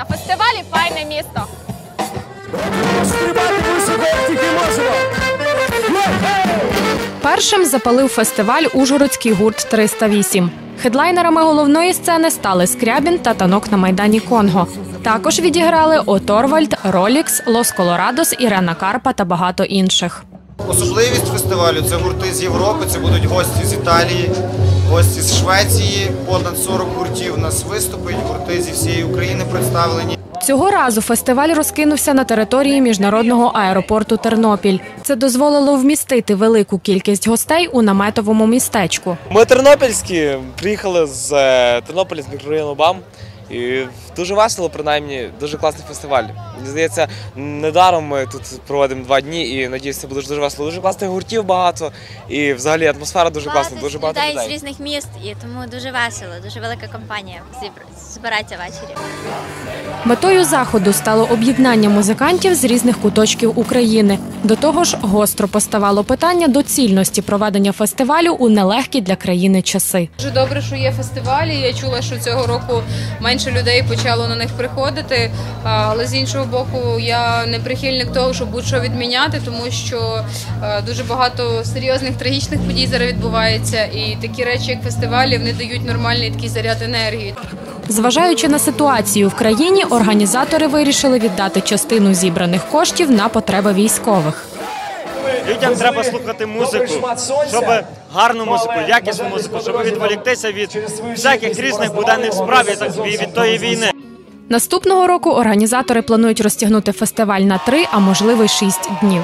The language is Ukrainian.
на фестивалі Файне місто. Стрибати високо, тільки можемо. Першим запалив фестиваль Ужгородський гурт 308. Хедлайнерами головної сцени стали Скрябін та танок на майдані Конго. Також відіграли Оторвальд, Ролікс, Лос Колорадос, Ірена Карпа та багато інших. Особливість фестивалю це гурти з Європи, це будуть гості з Італії, гості з Швеції. Понад 40 гуртів у нас виступить, гурти зі всієї України представлені. Цього разу фестиваль розкинувся на території міжнародного аеропорту Тернопіль. Це дозволило вмістити велику кількість гостей у наметовому містечку. Ми тернопільські, приїхали з е, Тернополя, з мікрорайону БАМ. І дуже весело, принаймні, дуже класний фестиваль. Мені здається, недаром ми тут проводимо два дні і надіюся, це буде дуже весело. Дуже класних гуртів багато, і взагалі атмосфера дуже класна, дуже багато людей з різних міст, і тому дуже весело, дуже велика компанія зібр- збирається ввечері. Метою заходу стало об'єднання музикантів з різних куточків України. До того ж, гостро поставало питання доцільності проведення фестивалю у нелегкі для країни часи. Дуже добре, що є фестивалі. Я чула, що цього року менше людей почало на них приходити. Але з іншого боку, я не прихильник того, щоб будь-що відміняти, тому що е, дуже багато серйозних трагічних подій зараз відбувається. І такі речі, як фестивалі, вони дають нормальний такий заряд енергії. Зважаючи на ситуацію в країні, організатори вирішили віддати частину зібраних коштів на потреби військових. Людям треба слухати музику, щоб гарну музику, якісну музику, щоб відволіктися від всяких різних буденних справ і так і від тої війни. Наступного року організатори планують розтягнути фестиваль на три, а можливо й шість днів.